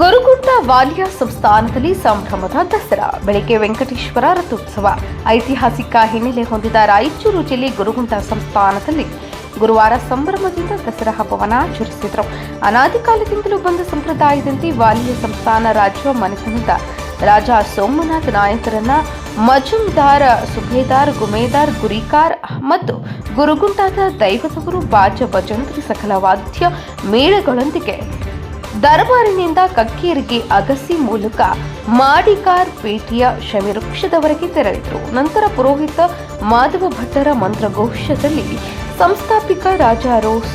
ಗುರುಗುಂಟ ವಾಲ್ಯ ಸಂಸ್ಥಾನದಲ್ಲಿ ಸಂಭ್ರಮದ ದಸರಾ. ಬೆಳಗ್ಗೆ ವೆಂಕಟೇಶ್ವರ ರಥೋತ್ಸವ. ಐತಿಹಾಸಿಕ ಹಿನ್ನೆಲೆ ಹೊಂದಿದ ರಾಯಚೂರು ಜಿಲ್ಲೆ ಗುರುಗುಂಟ ಸಂಸ್ಥಾನದಲ್ಲಿ ಗುರುವಾರ ಸಂಭ್ರಮದಿಂದ ದಸರಾ ಹಬ್ಬವನ್ನು ಆಚರಿಸಿದರು. ಅನಾದಿ ಕಾಲದಿಂದಲೂ ಬಂದ ಸಂಪ್ರದಾಯದಂತೆ ವಾಲ್ಯ ಸಂಸ್ಥಾನ ರಾಜ್ಯ ಮನೆತನದ ರಾಜ ಸೋಮನಾಥ ನಾಯಕರನ್ನ ಮಜುಮ್ದಾರ್ ಸುಬೇದಾರ್ ಗುಮೇದಾರ್, ಗುರಿಕಾರ್ ಮತ್ತು ಗುರುಗುಂಟಾದ ದೈವದವರು ಬಾಜ ಭಜಂತ್ರಿ ಸಕಲ ವಾದ್ಯ ಮೇಳಗಳೊಂದಿಗೆ ದರಬಾರಿನಿಂದ ಕಕ್ಕೇರಿಗೆ ಅಗಸಿ ಮೂಲಕ ಮಾಡಿಕಾರ್ ಪೇಟೆಯ ಶಮಿವೃಕ್ಷದವರೆಗೆ ತೆರಳಿದರು. ನಂತರ ಪುರೋಹಿತ ಮಾಧವ ಭಟ್ಟರ ಮಂತ್ರಘೋಷದಲ್ಲಿ ಸಂಸ್ಥಾಪಿಕ ರಾಜ ರೋಸ್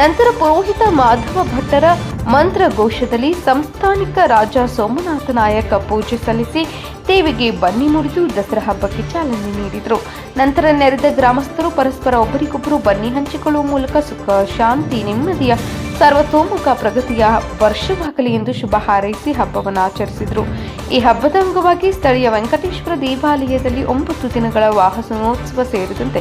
ನಂತರ ಪುರೋಹಿತ ಮಾಧವ ಭಟ್ಟರ ಮಂತ್ರಘೋಷದಲ್ಲಿ ಸಂಸ್ಥಾನಿಕ ರಾಜ ಸೋಮನಾಥ ನಾಯಕ ಪೂಜೆ ಸಲ್ಲಿಸಿ ದೇವಿಗೆ ಬನ್ನಿ ಮುರಿದು ದಸರಾ ಹಬ್ಬಕ್ಕೆ ಚಾಲನೆ ನೀಡಿದರು. ನಂತರ ನೆರೆದ ಗ್ರಾಮಸ್ಥರು ಪರಸ್ಪರ ಒಬ್ಬರಿಗೊಬ್ಬರು ಬನ್ನಿ ಹಂಚಿಕೊಳ್ಳುವ ಮೂಲಕ ಸುಖ, ಶಾಂತಿ, ನೆಮ್ಮದಿಯ ಸರ್ವತೋಮುಖ ಪ್ರಗತಿಯ ವರ್ಷವಾಗಲಿ ಎಂದು ಶುಭ ಹಾರೈಸಿ ಹಬ್ಬವನ್ನು ಆಚರಿಸಿದರು. ಈ ಹಬ್ಬದ ಅಂಗವಾಗಿ ಸ್ಥಳೀಯ ವೆಂಕಟೇಶ್ವರ ದೇವಾಲಯದಲ್ಲಿ ಒಂಬತ್ತು ದಿನಗಳ ವಾಹನೋತ್ಸವ ಸೇರಿದಂತೆ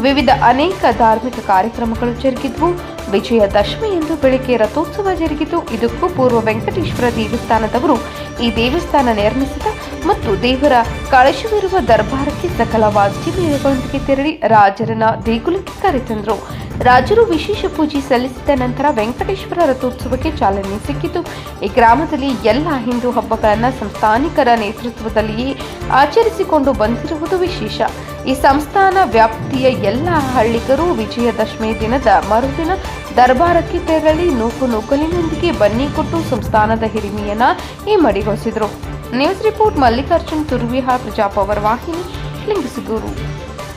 ವಿವಿಧ ಅನೇಕ ಧಾರ್ಮಿಕ ಕಾರ್ಯಕ್ರಮಗಳು ಜರುಗಿದ್ವು. ವಿಜಯದಶಮಿಯಂದು ಬೆಳಗ್ಗೆ ರಥೋತ್ಸವ ಜರುಗಿತು. ಇದಕ್ಕೂ ಪೂರ್ವ ವೆಂಕಟೇಶ್ವರ ದೇವಸ್ಥಾನದವರು ಈ ದೇವಸ್ಥಾನ ನಿರ್ಮಿಸಿದ ಮತ್ತು ದೇವರ ಕಳಶವಿರುವ ದರ್ಬಾರಕ್ಕೆ ಸಕಲ ವಾದ್ಯ ಮೇಳಗಳೊಂದಿಗೆ ತೆರಳಿ ರಾಜರನ್ನ ದೇಗುಲಕ್ಕೆ ಕರೆತಂದರು. ರಾಜರು ವಿಶೇಷ ಪೂಜೆ ಸಲ್ಲಿಸಿದ ನಂತರ ವೆಂಕಟೇಶ್ವರ ರಥೋತ್ಸವಕ್ಕೆ ಚಾಲನೆ ಸಿಕ್ಕಿತು. ಈ ಗ್ರಾಮದಲ್ಲಿ ಎಲ್ಲ ಹಿಂದೂ ಹಬ್ಬಗಳನ್ನು ಸಂಸ್ಥಾನಿಕರ ನೇತೃತ್ವದಲ್ಲಿಯೇ ಆಚರಿಸಿಕೊಂಡು ಬಂದಿರುವುದು ವಿಶೇಷ. ಈ ಸಂಸ್ಥಾನ ವ್ಯಾಪ್ತಿಯ ಎಲ್ಲ ಹಳ್ಳಿಗರು ವಿಜಯದಶಮಿ ದಿನದ ಮರುದಿನ ದರ್ಬಾರಕ್ಕೆ ತೆರಳಿ ನೂಕು ನೂಕಲಿನೊಂದಿಗೆ ಬನ್ನಿ ಕೊಟ್ಟು ಸಂಸ್ಥಾನದ ಹಿರಿಮೆಯನ್ನ ಇಮ್ಮಡಿಗೊಳಿಸಿದರು ನ್ಯೂಸ್ ರಿಪೋರ್ಟ್ ಮಲ್ಲಿಕಾರ್ಜುನ್ ತುರ್ವಿಹಾರ್ ಪ್ರಜಾಪವರ್ ವಾಹಿನಿ ಲಿಂಗಸಿಗೂರು.